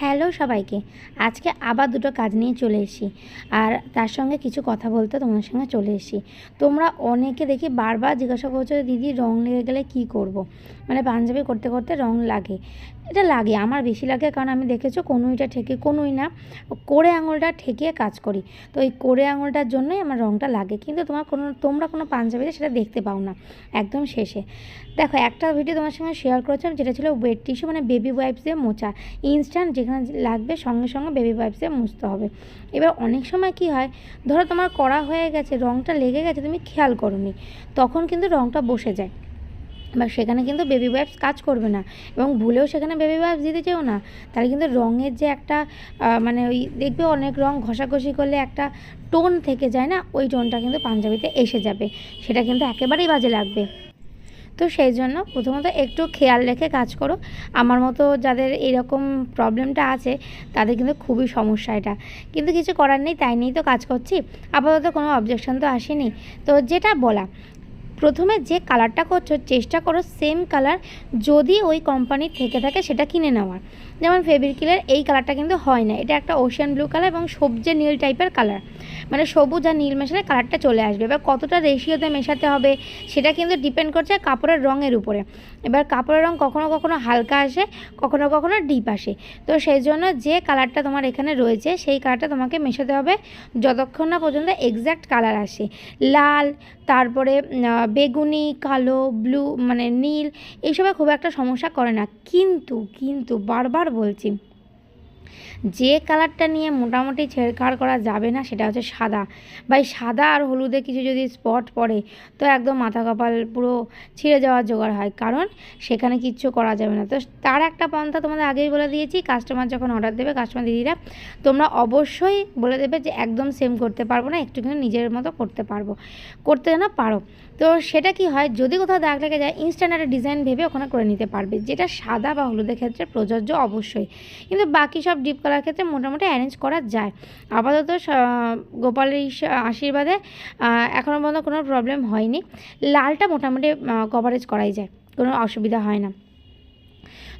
Hello সবাইকে। আজকে আবার দুটো কাজ নিয়ে চলে এসেছি। আর তার সঙ্গে কিছু কথা বলতে তোমার সঙ্গে চলে এসেছি। তোমরা অনেকে দেখি বারবার জিজ্ঞাসা করছ দিদি, রং লেগে গেলে কি করব। মানে পাঞ্জাবি করতে করতে রং লাগে। এটা লাগে, আমার বেশি লাগে কারণ আমি দেখেছ কনুইটা ঠেকে, কনুই না কোড়ে আঙুলটা ঠেকিয়ে কাজ করি। তো এই কোড়ে আঙুলটার জন্যই আমার রংটা লাগে। কিন্তু তোমার কোনো, তোমরা কোনো পাঞ্জাবিতে সেটা দেখতে পাও না, একদম শেষে। দেখো, একটা ভিডিও তোমার সঙ্গে শেয়ার করেছিলাম, যেটা ছিল ওয়েট টিস্যু মানে বেবি ওয়াইপস দিয়ে মোচা। ইনস্ট্যান্ট যেখানে লাগবে সঙ্গে সঙ্গে বেবি দিয়ে মুছতে হবে। এবার অনেক সময় কি হয়, ধরো তোমার করা হয়ে গেছে, রংটা লেগে গেছে, তুমি খেয়াল করোনি, তখন কিন্তু রংটা বসে যায়। বা সেখানে কিন্তু বেবি ওয়াইপস কাজ করবে না এবং ভুলেও সেখানে বেবি ওয়াইপস দিতে চেও না। তাহলে কিন্তু রঙের যে একটা মানে ওই দেখবে অনেক রঙ ঘষাঘষি করলে একটা টোন থেকে যায় না, ওই টোনটা কিন্তু পাঞ্জাবিতে এসে যাবে। সেটা কিন্তু একেবারেই বাজে লাগবে। তো সেই জন্য প্রথমত একটু খেয়াল রেখে কাজ করো। আমার মতো যাদের এরকম প্রবলেমটা আছে, তাদের কিন্তু খুবই সমস্যা এটা। কিন্তু কিছু করার নেই, তাই নিয়েই তো কাজ করছি। আপাতত কোনো অবজেকশন তো আসেনি। তো যেটা বলা, প্রথমে যে কালারটা করছ, চেষ্টা করো সেম কালার যদি ওই কোম্পানির থেকে থাকে সেটা কিনে নেওয়ার। যেমন ফেব্রিকিলের এই কালারটা কিন্তু হয় না। এটা একটা ওশিয়ান ব্লু কালার এবং সবজে নীল টাইপের কালার মানে সবুজ আর নীল মেশালে কালারটা চলে আসবে। এবার কতটা রেশিওতে মেশাতে হবে সেটা কিন্তু ডিপেন্ড করছে কাপড়ের রঙের উপরে। এবার কাপড়ের রঙ কখনো কখনো হালকা আসে, কখনো কখনো ডিপ আসে। তো সেই জন্য যে কালারটা তোমার এখানে রয়েছে, সেই কালারটা তোমাকে মেশাতে হবে যতক্ষণ না পর্যন্ত এক্স্যাক্ট কালার আসে। লাল, তারপরে বেগুনি, কালো ব্লু মানে নীল, এইসবে খুব একটা সমস্যা করে না। কিন্তু কিন্তু বারবার বলছি যে কালারটা নিয়ে মোটামুটি ছেড়খাড় করা যাবে না, সেটা হচ্ছে সাদা। এই সাদা আর হলুদে কিছু যদি স্পট পড়ে, তো একদম মাথা কপাল পুরো ছিঁড়ে যাওয়ার জোগাড় হয়। কারণ সেখানে কিচ্ছু করা যাবে না। তো তার একটা পন্থা তোমাদের আগেই বলে দিয়েছি কাস্টমার যখন অর্ডার দেবে কাস্টমার দিদিরা, তোমরা অবশ্যই বলে দেবে যে একদম সেম করতে পারব না একটু কিন্তু নিজের মতো করতে পারব। করতে না পারো। তো সেটা কি হয়, যদি কোথাও দাগ লেগে যায় ইনস্ট্যান্ট একটা ডিজাইন ভেবে ওখানে করে নিতে পারবে। যেটা সাদা বা হলুদের ক্ষেত্রে প্রযোজ্য অবশ্যই। কিন্তু বাকি সব ডিপ কালার ক্ষেত্রে মোটামুটি অ্যারেঞ্জ করা যায়। আপাতত গোপালের আশীর্বাদে এখনও পর্যন্ত কোনো প্রবলেম হয়নি। লালটা মোটামুটি কভারেজ করাই যায়, কোনো অসুবিধা হয় না।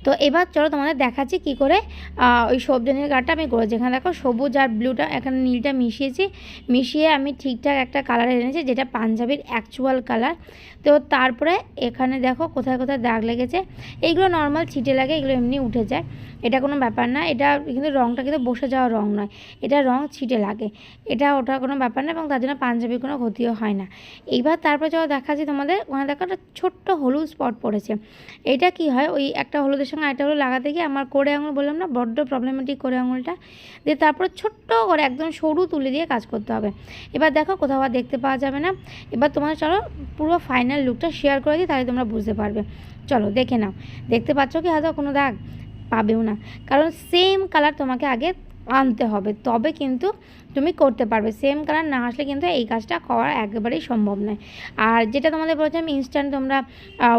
তো এবার চলো তোমাদের দেখাচ্ছি কি করে ওই সবজি নীল কালারটা আমি করেছি। যেখানে দেখো সবুজ আর ব্লুটা, এখানে নীলটা মিশিয়েছি। মিশিয়ে আমি ঠিকঠাক একটা কালার এনেছি, যেটা পাঞ্জাবির অ্যাকচুয়াল কালার তো তারপরে এখানে দেখো কোথায় কোথায় দাগ লেগেছে। এইগুলো নর্মাল ছিটে লাগে, এগুলো এমনি উঠে যায়। এটা কোনো ব্যাপার না, এটা কিন্তু রঙটা কিন্তু বসে যাওয়া রঙ নয়। এটা রঙ ছিটে লাগে। এটা ওটা কোনো ব্যাপার না এবং তার জন্য পাঞ্জাবি কোনো ক্ষতিও হয় না। এইবার তারপরে যখন দেখাচ্ছি তোমাদের, ওখানে দেখো একটা ছোট্ট হলুদ স্পট পড়েছে। এটা কি হয়, ওই একটা হলুদের সঙ্গে আরেকটা হলো লাগাতে গিয়ে আমার কোড়ে আঙুল বললাম না, বড্ড প্রবলেমেটিক করে আঙুলটা। দিয়ে তারপর ছোট্ট করে একদম সরু তুলে দিয়ে কাজ করতে হবে। এবার দেখো কোথাও আর দেখতে পাওয়া যাবে না। এবার তোমার চলো পুরো ফাইনাল লুকটা শেয়ার করে দিই, তাহলে তোমরা বুঝতে পারবে। চলো দেখে নাও। দেখতে পাচ্ছ কি হয়তো কোনো দাগ? পাবেও না। কারণ সেম কালার তোমাকে আগে আনতে হবে। তবে কিন্তু তুমি করতে পারবে। সেম কালার না আসলে কিন্তু এই কাজটা করা একেবারেই সম্ভব নয়। আর যেটা তোমাদের বলছিলাম ইনস্ট্যান্ট তোমরা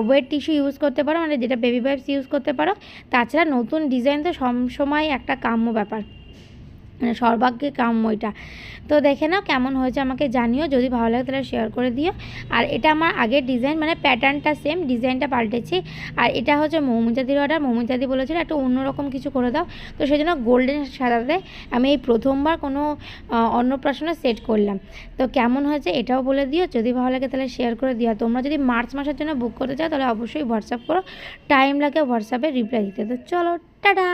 ওয়েট টিস্যু ইউজ করতে পারো মানে যেটা বেবি ওয়াইপস ইউজ করতে পারো। তাছাড়া নতুন ডিজাইন তো সবসময় একটা কাম্য ব্যাপার। মানে সর্বাগ্যে কাম্য এটা। তো দেখে নাও কেমন হয়েছে আমাকে জানিও, যদি ভালো লাগে তাহলে শেয়ার করে দিও। আর এটা আমার আগের ডিজাইন মানে প্যাটার্নটা সেম ডিজাইনটা পাল্টেছি। আর এটা হচ্ছে মৌমিতাদির অর্ডার মৌমিতাদি বলেছিল একটু অন্যরকম কিছু করে দাও। তো সেই জন্য গোল্ডেন সাদাতে আমি এই প্রথমবার কোনো অন্নপ্রাশনে সেট করলাম। তো কেমন হয়েছে এটাও বলে দিও, যদি ভালো লাগে তাহলে শেয়ার করে দিও। তোমরা যদি মার্চ মাসের জন্য বুক করতে চাও তাহলে অবশ্যই হোয়াটসঅ্যাপ করো। টাইম লাগে হোয়াটসঅ্যাপে রিপ্লাই দিতে। তো চলো, টাটা!